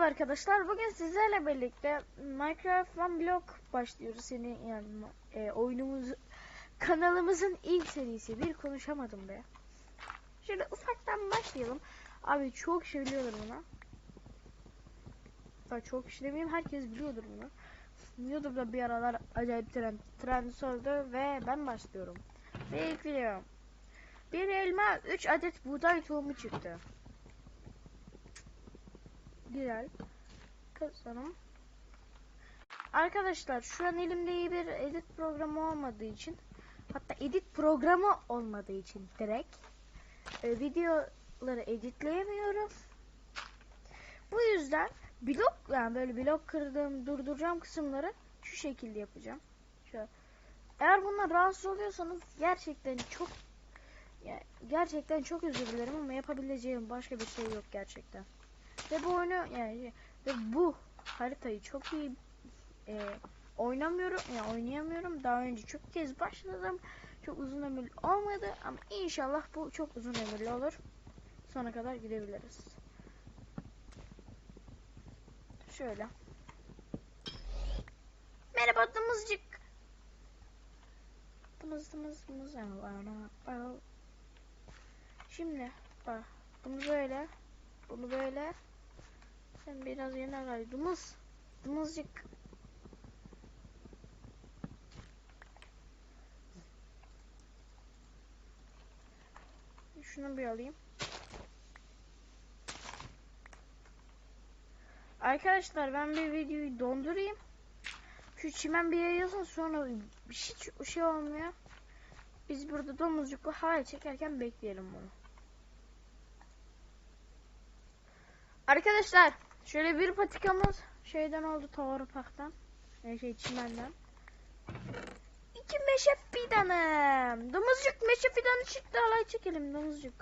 Merhaba arkadaşlar. Bugün sizlerle birlikte Minecraft One Block başlıyoruz. Senin yani e, oyunumuz kanalımızın ilk serisi. Bir konuşamadım be. Şöyle ufaktan başlayalım. Abi çok kişi biliyordur bunu. Hatta çok kişi demeyeyim herkes biliyordur bunu. YouTube'da bir aralar acayip trend, trend sordu ve ben başlıyorum. Ve ilk video. Bir elma 3 adet buğday tohumu çıktı. Güzel. Kazanım. Arkadaşlar şu an elimde iyi bir edit programı olmadığı için hatta edit programı olmadığı için direkt e, videoları editleyemiyorum. Bu yüzden blok yani böyle blok kırdığım durduracağım kısımları şu şekilde yapacağım. Şöyle. Eğer bunlar rahatsız oluyorsanız gerçekten çok yani gerçekten çok özür dilerim ama yapabileceğim başka bir şey yok gerçekten. Ve bu oyunu yani ve bu haritayı çok iyi e, oynamıyorum ya yani oynayamıyorum. Daha önce çok kez başladım. Çok uzun ömürlü olmadı ama inşallah bu çok uzun ömürlü olur. Sona kadar gidebiliriz. Şöyle. Merhaba dımızcık. Dımız dımız dımız. Şimdi bak bunu böyle bunu böyle sen biraz yana kay. Dumuz. Dumuzcuk. Şunu bir alayım. Arkadaşlar ben bir videoyu dondurayım. Şu çimen bir yayılsın sonra hiç şey olmuyor. Biz burada domuzcukla halay çekerken bekleyelim bunu. Arkadaşlar şöyle bir patikamız şeyden oldu Towerpark'tan. Yani şey çimenden. İki meşe fidanım. Domuzcuk meşe fidanı çıktı. Alay çekelim domuzcuk.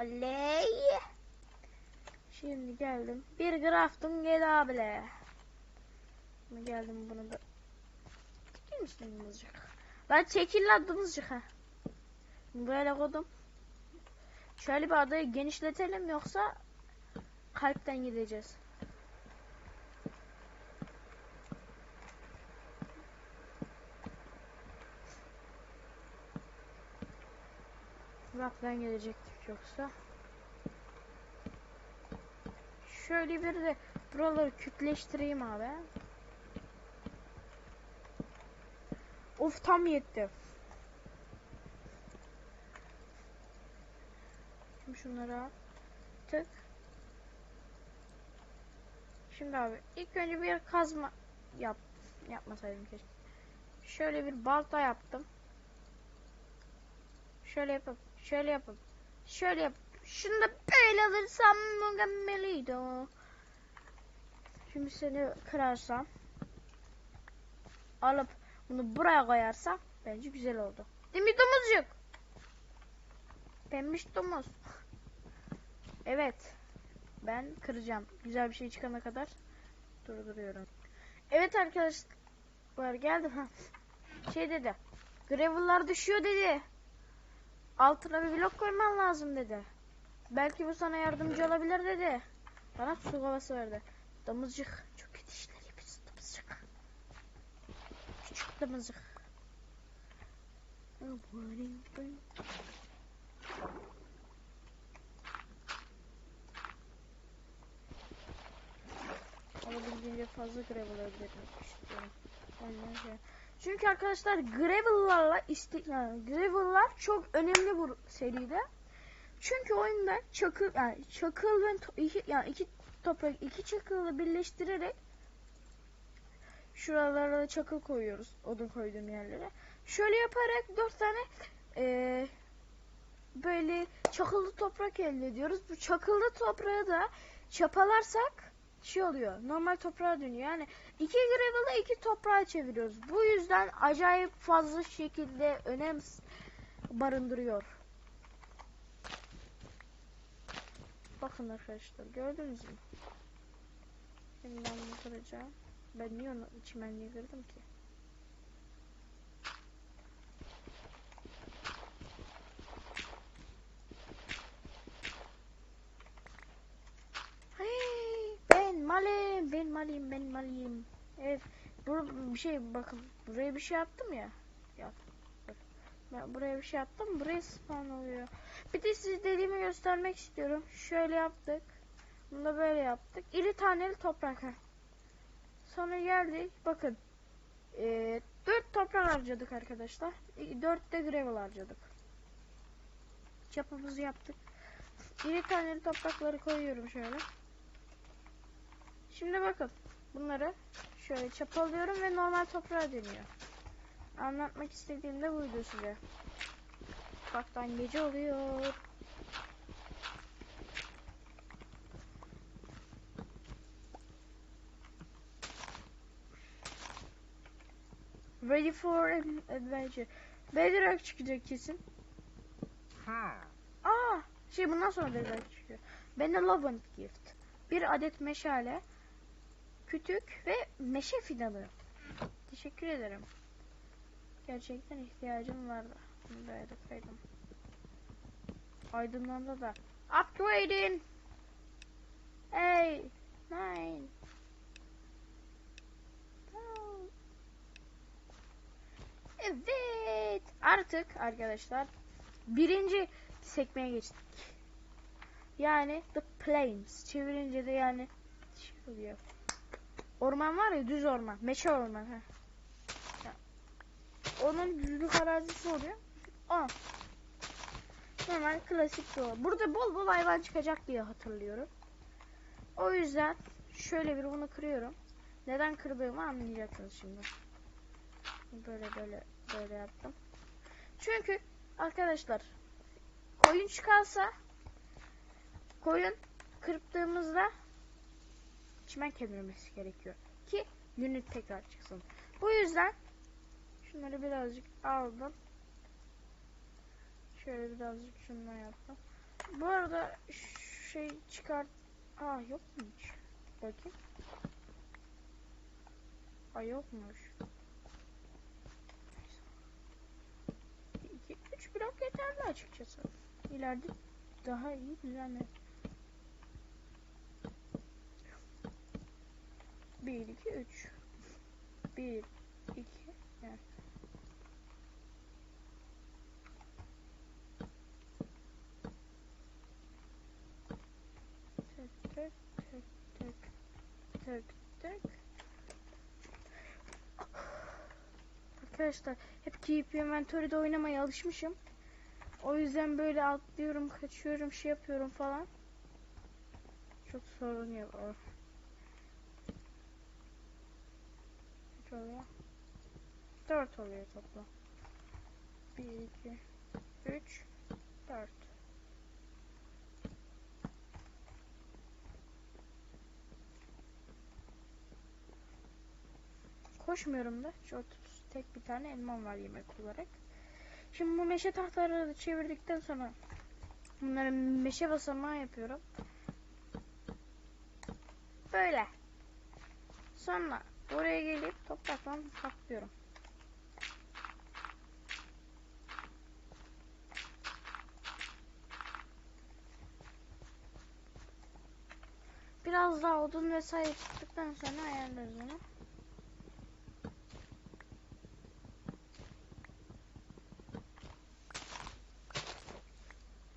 Oley. Şimdi geldim. Bir grafton gel abile. Şimdi geldim bunu da. Çekil misin domuzcuk? Lan çekil lan domuzcuk ha. Böyle koydum. Şöyle bir adayı genişletelim yoksa kalpten gideceğiz. Kalpten gelecektik yoksa. Şöyle bir de buraları kütleştireyim abi. Of tam yetti. Şunları al. Tık. Şimdi abi ilk önce bir kazma yap. Yapmasaydım keşke. Şöyle bir balta yaptım. Şöyle yapıp şöyle yapıp şöyle yap. Şunu da böyle alırsam mükemmeliydi o. Şimdi seni kırarsam alıp bunu buraya koyarsam bence güzel oldu. Değil mi domuzcuk? Pembiş domuz. Evet. Ben kıracağım. Güzel bir şey çıkana kadar durduruyorum. Evet arkadaşlar geldi ha. Şey dedi. Gravel'lar düşüyor dedi. Altına bir blok koyman lazım dedi. Belki bu sana yardımcı olabilir dedi. Bana su kovası verdi. Domuzcuk. Çok kötü işler yapıyorsun domuzcuk. Küçük domuzcuk. Olabildiğince fazla gravel elde etmek istiyorum. Çünkü arkadaşlar gravel'larla isti yani gravel'lar çok önemli bu seride. Çünkü oyunda çakıl yani çakıl ve iki, yani iki toprak iki çakılı birleştirerek şuralara çakıl koyuyoruz odun koyduğum yerlere. Şöyle yaparak dört tane e, böyle çakıllı toprak elde ediyoruz. Bu çakıllı toprağı da çapalarsak şey oluyor. Normal toprağa dönüyor. Yani iki gravel'ı iki toprağa çeviriyoruz. Bu yüzden acayip fazla şekilde önem barındırıyor. Bakın arkadaşlar gördünüz mü? Şimdi ben bunu kıracağım. Ben niye onu çimenliği kırdım ki? Alayım benim alayım. Evet. Bu bir şey bakın buraya bir şey yaptım ya. Yap. Ben buraya bir şey yaptım. Buraya spawn oluyor. Bir de size dediğimi göstermek istiyorum. Şöyle yaptık. Bunu da böyle yaptık. İri taneli toprak. ha. Sonra geldik. Bakın. Ee, 4 toprak harcadık arkadaşlar. 4 de gravel harcadık. Çapımızı yaptık. İri taneli toprakları koyuyorum şöyle. Şimdi bakın. Bunları şöyle çapalıyorum ve normal toprağa dönüyor. Anlatmak istediğim de buydu size. Ufaktan gece oluyor. Ready for an adventure. Bedrock çıkacak kesin. Hmm. Aa, şey bundan sonra Bedrock çıkıyor. Benevolent Gift. Bir adet meşale, kütük ve meşe fidanı. Teşekkür ederim. Gerçekten ihtiyacım vardı. Bunu da edepeydim. Aydınlandı da. Upgrading. Hey. Nine. Evet. Artık arkadaşlar birinci sekmeye geçtik. Yani The Plains. Çevirince de yani şey oluyor. Orman var ya düz orman. Meşe orman. Heh. Onun düzlük arazisi oluyor. Aa. Normal klasik bir orman. Burada bol bol hayvan çıkacak diye hatırlıyorum. O yüzden şöyle bir bunu kırıyorum. Neden kırdığımı anlayacaksınız şimdi. Böyle böyle böyle yaptım. Çünkü arkadaşlar koyun çıkarsa koyun kırptığımızda çimen kemirmesi gerekiyor ki yünü tekrar çıksın. Bu yüzden şunları birazcık aldım. Şöyle birazcık şundan yaptım. Bu arada şey çıkart... Aa yok mu hiç? Bakayım. Aa yokmuş. 2 3 blok yeterli açıkçası. İleride daha iyi düzenle. 1 2 3 1 2 yani. Tık tık tık tık tık tık Arkadaşlar hep Keep Inventory'de oynamaya alışmışım. O yüzden böyle atlıyorum, kaçıyorum, şey yapıyorum falan. Çok sorun yok. Oluyor? 4 oluyor toplam. 1, 2, 3, 4. Koşmuyorum da. Şu tek bir tane elmam var yemek olarak. Şimdi bu meşe tahtaları da çevirdikten sonra bunları meşe basamağı yapıyorum. Böyle. Sonra buraya gelip toprakla kaplıyorum. Biraz daha odun vesaire çıktıktan sonra ayarlarız onu.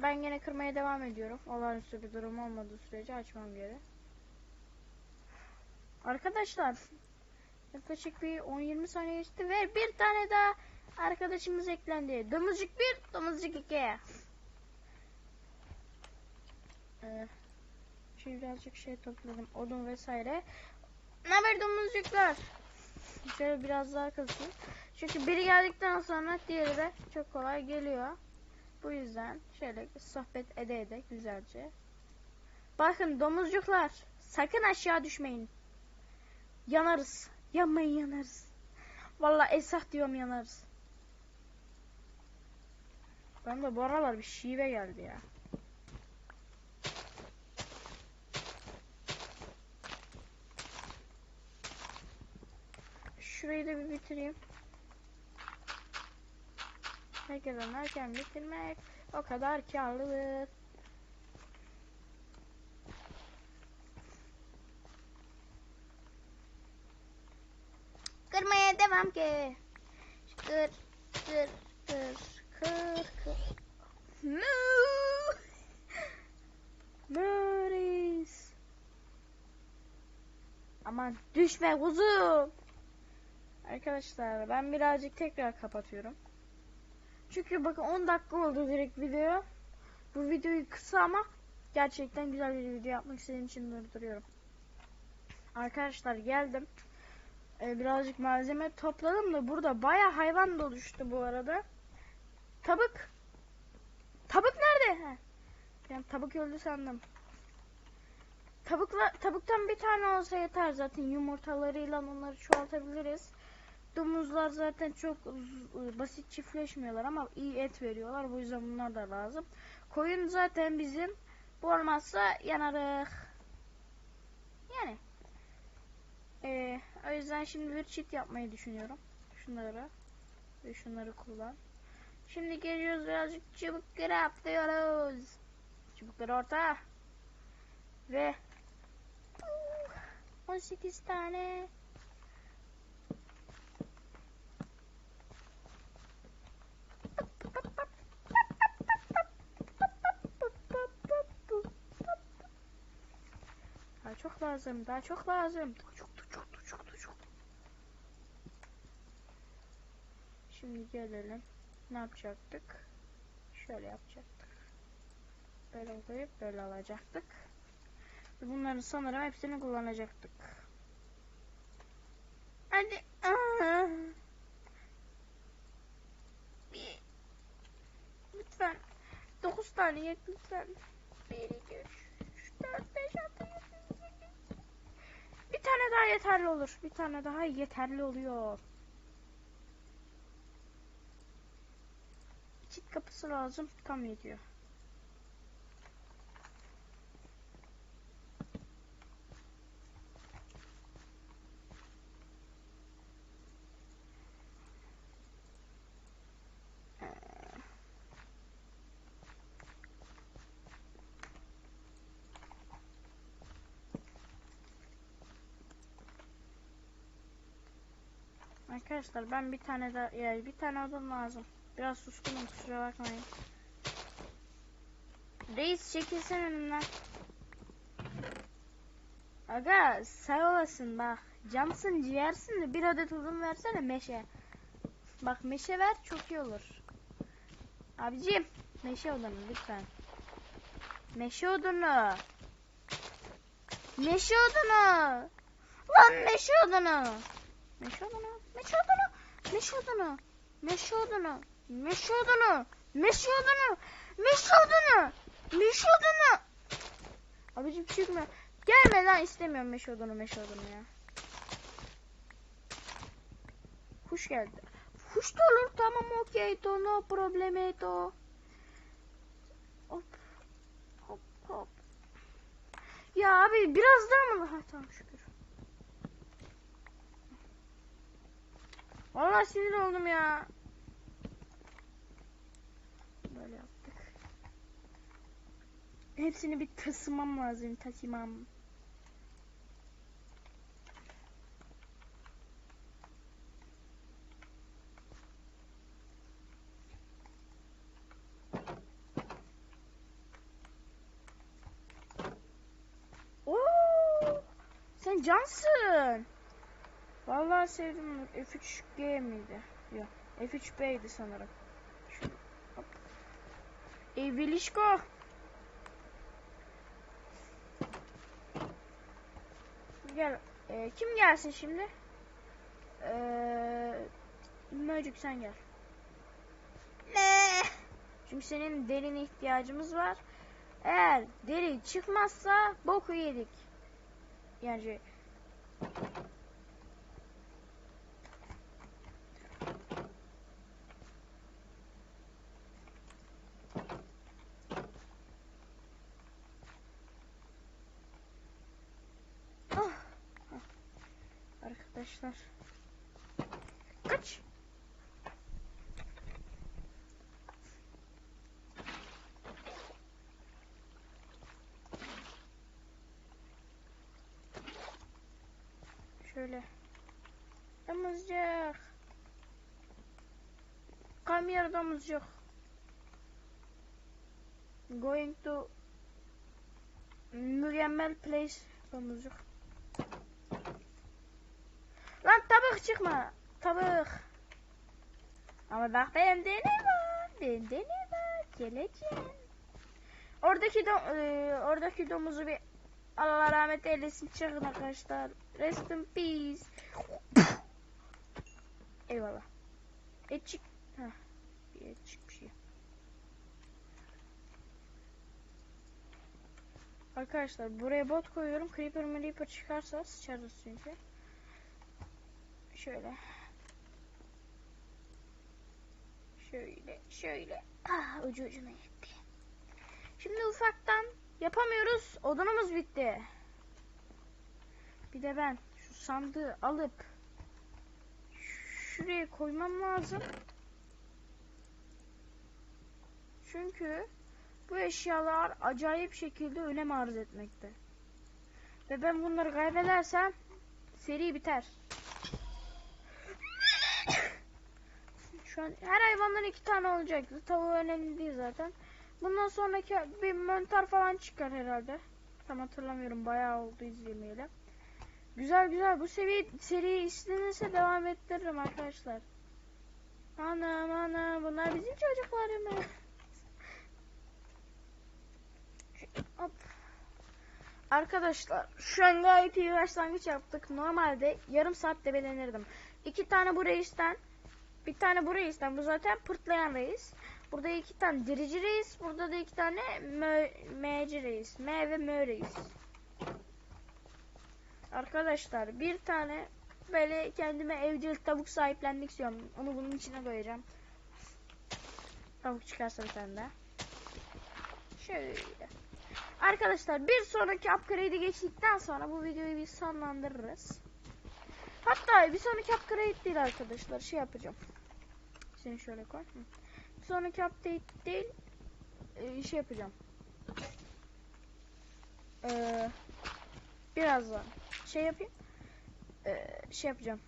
Ben gene kırmaya devam ediyorum. Olağanüstü bir durum olmadığı sürece açmam geri. Arkadaşlar yaklaşık bir 10-20 saniye geçti ve bir tane daha arkadaşımız eklendi. Domuzcuk 1, domuzcuk 2. Ee, şimdi birazcık şey topladım. Odun vesaire. Ne haber domuzcuklar? Şöyle biraz daha kızayım. Çünkü biri geldikten sonra diğeri de çok kolay geliyor. Bu yüzden şöyle sohbet ede ede güzelce. Bakın domuzcuklar sakın aşağı düşmeyin. Yanarız. Yanmayın yanarız. Vallahi esah diyorum yanarız. Ben de bu aralar bir şive geldi ya. Şurayı da bir bitireyim. Herkesten erken bitirmek o kadar karlıdır. Devam ki. Kır, kır, kır, kır, kır. No. Morris. Aman düşme kuzum. Arkadaşlar ben birazcık tekrar kapatıyorum. Çünkü bakın 10 dakika oldu direkt video. Bu videoyu kısa ama gerçekten güzel bir video yapmak istediğim için durduruyorum. Arkadaşlar geldim. Ee, birazcık malzeme topladım da burada baya hayvan da oluştu bu arada. Tabuk. Tabuk nerede? Heh. Ben tabuk öldü sandım. Tavukla, tavuktan bir tane olsa yeter zaten yumurtalarıyla onları çoğaltabiliriz. Domuzlar zaten çok basit çiftleşmiyorlar ama iyi et veriyorlar. Bu yüzden bunlar da lazım. Koyun zaten bizim. Bu olmazsa yanarız. Yani. Ee, o yüzden şimdi bir çift yapmayı düşünüyorum. Şunları ve şunları kullan. Şimdi geliyoruz birazcık çubukları atlıyoruz. Çubukları orta. Ve 18 tane. Daha çok lazım, daha çok lazım. Daha çok, daha çok, daha çok, daha çok. Şimdi gelelim. Ne yapacaktık? Şöyle yapacaktık. Böyle koyup böyle alacaktık. Ve Bunların sanırım hepsini kullanacaktık. Hadi. Aa. Bir. Lütfen. 9 tane yet lütfen. 1, 2, 3, 4, 5, 6, 7, 8. Bir tane daha yeterli olur. Bir tane daha yeterli oluyor. Kapısı lazım. Tam yetiyor. Arkadaşlar ben bir tane daha yani bir tane odam lazım. Biraz suskunum kusura bakmayın. Reis çekilsen önümden. Aga sağ olasın bak. Camsın ciğersin de bir adet odun versene meşe. Bak meşe ver çok iyi olur. Abicim meşe odunu lütfen. Meşe odunu. Meşe odunu. Lan meşe odunu. Meşe odunu. Meşe odunu. Meşe odunu. Meşe odunu. Meşe odunu. Meşe odunu. Meşe odunu. Meşe odunu. Abicim çıkma. Gelme lan istemiyorum meşe odunu meşe odunu ya. Kuş geldi. Kuş da olur tamam okey to no probleme to. Hop. Hop hop. Ya abi biraz daha mı? Ha tamam şükür. Vallahi sinir oldum ya. Böyle yaptık. Hepsini bir taşımam lazım. Taşımam. Oo! Sen cansın. Vallahi sevdim. F3G miydi? Yok. F3B'ydi sanırım. Şu, hop. Gel. e, kim gelsin şimdi? Eee Möcük sen gel. Ne? Çünkü senin derine ihtiyacımız var. Eğer deri çıkmazsa boku yedik. Yani Ah. Ah. Arkadaşlar. Kaç. Şöyle. Domuzcuk. Come here domuzcuk. Going to mükemmel place domuzcuk. Lan tabak çıkma. Tabak. Ama bak bende ne var? Bende ne var? Geleceğim. Oradaki dom e, oradaki domuzu bir Allah rahmet eylesin çıkın arkadaşlar. Rest in peace. Eyvallah. Et çık. Heh, bir et çıkmış ya. Arkadaşlar buraya bot koyuyorum. Creeper Creeper çıkarsa sıçarız çünkü. Şöyle. Şöyle, şöyle. Ah, ucu ucuna yetti. Şimdi ufaktan yapamıyoruz. Odunumuz bitti. Bir de ben şu sandığı alıp şuraya koymam lazım. Çünkü bu eşyalar acayip şekilde önem arz etmekte. Ve ben bunları kaybedersem seri biter. Şu an her hayvandan iki tane olacak. Tavuğu önemli değil zaten. Bundan sonraki bir mantar falan çıkar herhalde. Tam hatırlamıyorum. Bayağı oldu izlemeyeli. Güzel güzel. Bu seviye seri istenirse devam ettiririm arkadaşlar. Anam anam bunlar bizim çocuklarımız. Hop. Arkadaşlar şu an gayet iyi başlangıç yaptık. Normalde yarım saat debelenirdim. İki tane bu reisten bir tane bu reisten bu zaten pırtlayan reis. Burada iki tane dirici reis. Burada da iki tane mö, meci reis. M ve mö reis. Arkadaşlar bir tane böyle kendime evcil tavuk sahiplenmek istiyorum. Onu bunun içine koyacağım. Tavuk çıkarsa bir tane daha. Şöyle. Arkadaşlar bir sonraki upgrade'i geçtikten sonra bu videoyu bir sonlandırırız. Hatta bir sonraki upgrade değil arkadaşlar. Şey yapacağım. Seni şöyle koy. Bir sonraki update değil. e, şey yapacağım. Ee, birazdan şey yapayım. Ee, şey yapacağım.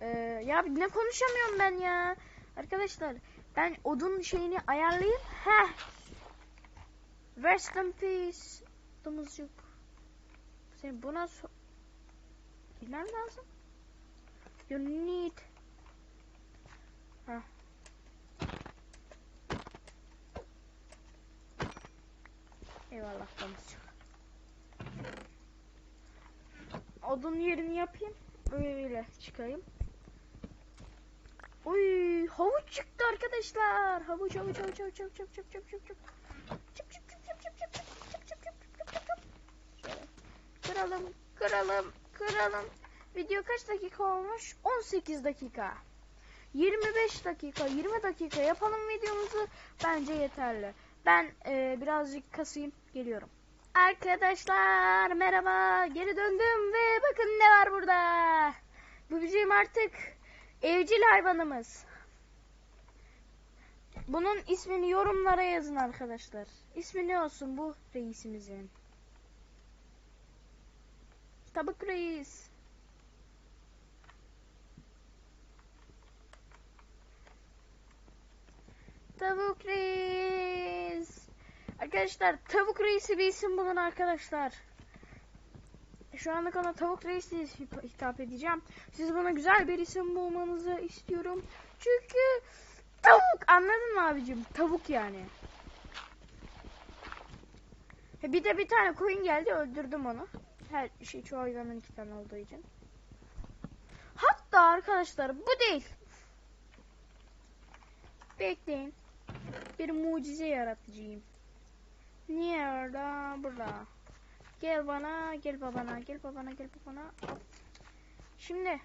Ee, ya ne konuşamıyorum ben ya. Arkadaşlar ben odun şeyini ayarlayayım. Heh. Rest in peace. Domuzcuk. Senin buna so Girmem lazım. You need. Eyvallah domuzcuk. Odun yerini yapayım. Böyle çıkayım. Uy, havuç çıktı arkadaşlar. Havuç, havuç, havuç, havuç, havuç, havuç, havuç, havuç, havuç. Çıp, çıp, çıp, çıp, çıp. Kıralım, kıralım, kıralım. Video kaç dakika olmuş? 18 dakika. 25 dakika, 20 dakika yapalım videomuzu. Bence yeterli. Ben e, birazcık kasayım, geliyorum. Arkadaşlar merhaba, geri döndüm ve bakın ne var burada. Bu bizim artık evcil hayvanımız. Bunun ismini yorumlara yazın arkadaşlar. İsmi ne olsun bu reisimizin? Tabuk reis. Tavuk reis. Arkadaşlar tavuk reisi bir isim bulun arkadaşlar. Şu anlık ona tavuk reis diye hit- hitap edeceğim. Siz bana güzel bir isim bulmanızı istiyorum. Çünkü tavuk anladın mı abicim? Tavuk yani. He, Bir de bir tane koyun geldi öldürdüm onu. Her şey çoğu hayvanın iki tane olduğu için. Hatta arkadaşlar bu değil. Bekleyin. Bir mucize yaratacağım. Nerede? Burada. Gel bana, gel babana, gel babana, gel babana. Şimdi.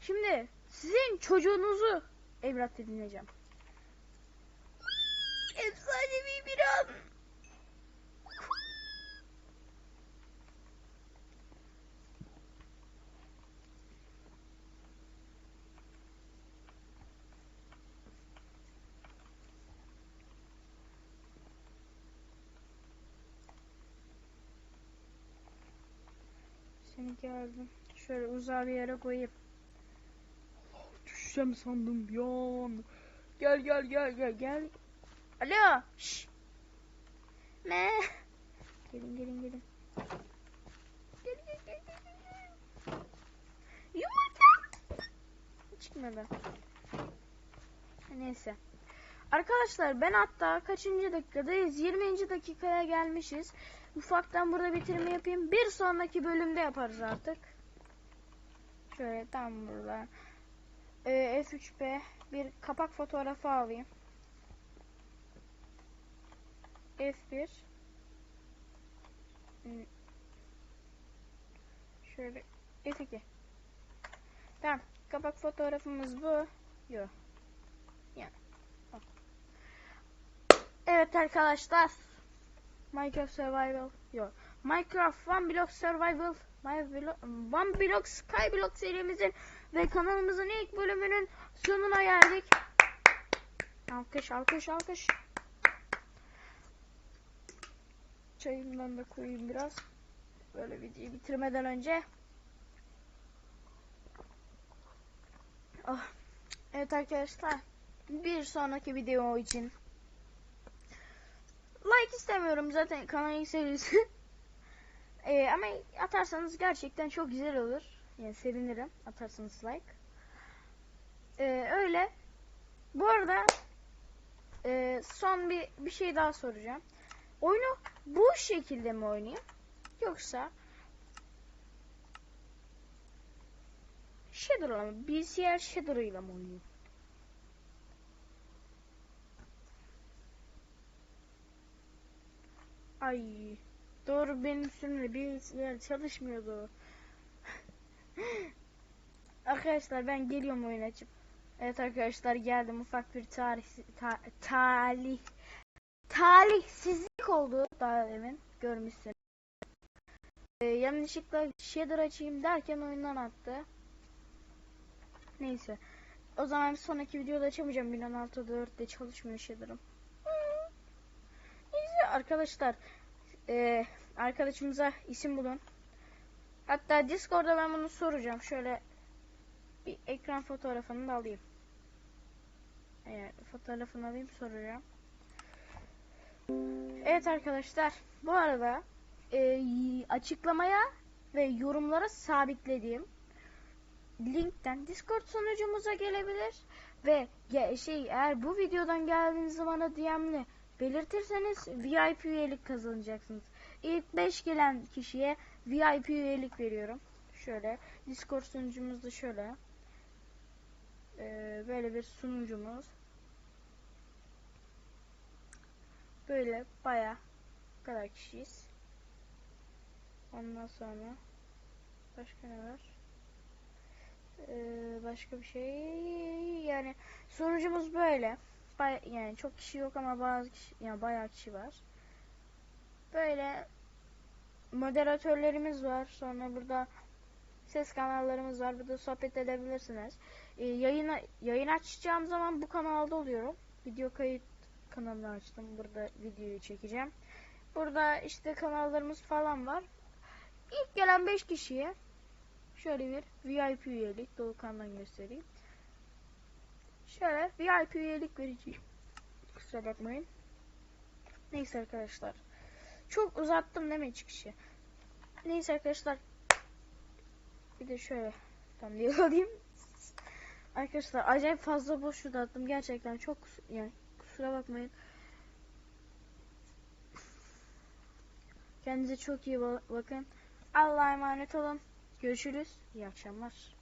Şimdi sizin çocuğunuzu evlat edineceğim. Efsanevi bir an. Seni geldim. Şöyle uzağa bir yere koyayım. Düşeceğim sandım bir an. Gel gel gel gel gel. Alo. Şş. Ne? Gelin gelin gelin. Gel gel gel gel. gel. Yumurta. Çıkmadı. Neyse. Arkadaşlar ben hatta kaçıncı dakikadayız? 20. dakikaya gelmişiz. Ufaktan burada bitirme yapayım. Bir sonraki bölümde yaparız artık. Şöyle tam burada. Ee, F3P bir kapak fotoğrafı alayım. F1 Hmm. Şöyle F2 Tamam. Kapak fotoğrafımız bu. Yok. Yani. Bak. Evet arkadaşlar. Minecraft Survival. Yok. Minecraft One Block Survival. Block, One Block Skyblock serimizin ve kanalımızın ilk bölümünün sonuna geldik. Alkış alkış alkış. Çayımdan da koyayım biraz. Böyle videoyu bitirmeden önce. Oh. Evet arkadaşlar. Bir sonraki video için istemiyorum zaten kanalın serisi. Ee, ama atarsanız gerçekten çok güzel olur. Yani sevinirim atarsanız like. Ee, öyle. Bu arada e, son bir bir şey daha soracağım. Oyunu bu şekilde mi oynayayım? Yoksa Shadow'la mı? BCL Shadow'la mı oynayayım? Ay doğru benim üstümde bilgisayar çalışmıyordu. arkadaşlar ben geliyorum oyun açıp. Evet arkadaşlar geldim ufak bir tarih ta, talih talihsizlik oldu daha demin görmüşsünüz. Ee, yanlışlıkla shader açayım derken oyundan attı. Neyse. O zaman sonraki videoda açamayacağım. 1064'de çalışmıyor shader'ım. Arkadaşlar. Ee, arkadaşımıza isim bulun. Hatta Discord'da ben bunu soracağım. Şöyle bir ekran fotoğrafını da alayım. Evet, fotoğrafını alayım soracağım. Evet arkadaşlar. Bu arada e, açıklamaya ve yorumlara sabitlediğim linkten Discord sunucumuza gelebilir ve şey eğer bu videodan geldiğiniz bana DM'le belirtirseniz VIP üyelik kazanacaksınız. İlk 5 gelen kişiye VIP üyelik veriyorum. Şöyle Discord sunucumuzda şöyle Ee, böyle bir sunucumuz. Böyle baya kadar kişiyiz. Ondan sonra başka ne var? Ee, başka bir şey yani sonucumuz böyle. Bay, yani çok kişi yok ama bazı kişi yani bayağı kişi var. Böyle moderatörlerimiz var. Sonra burada ses kanallarımız var. Burada sohbet edebilirsiniz. Ee, yayına yayın açacağım zaman bu kanalda oluyorum. Video kayıt kanalını açtım. Burada videoyu çekeceğim. Burada işte kanallarımız falan var. İlk gelen 5 kişiye şöyle bir VIP üyelik Doğukan'dan göstereyim. Şöyle VIP üyelik vereceğim. Kusura bakmayın. Neyse arkadaşlar. Çok uzattım değil mi çıkışı? Neyse arkadaşlar. Bir de şöyle tam diye alayım. Arkadaşlar acayip fazla boş uzattım. Gerçekten çok yani kusura bakmayın. Kendinize çok iyi bakın. Allah'a emanet olun. Görüşürüz. İyi akşamlar.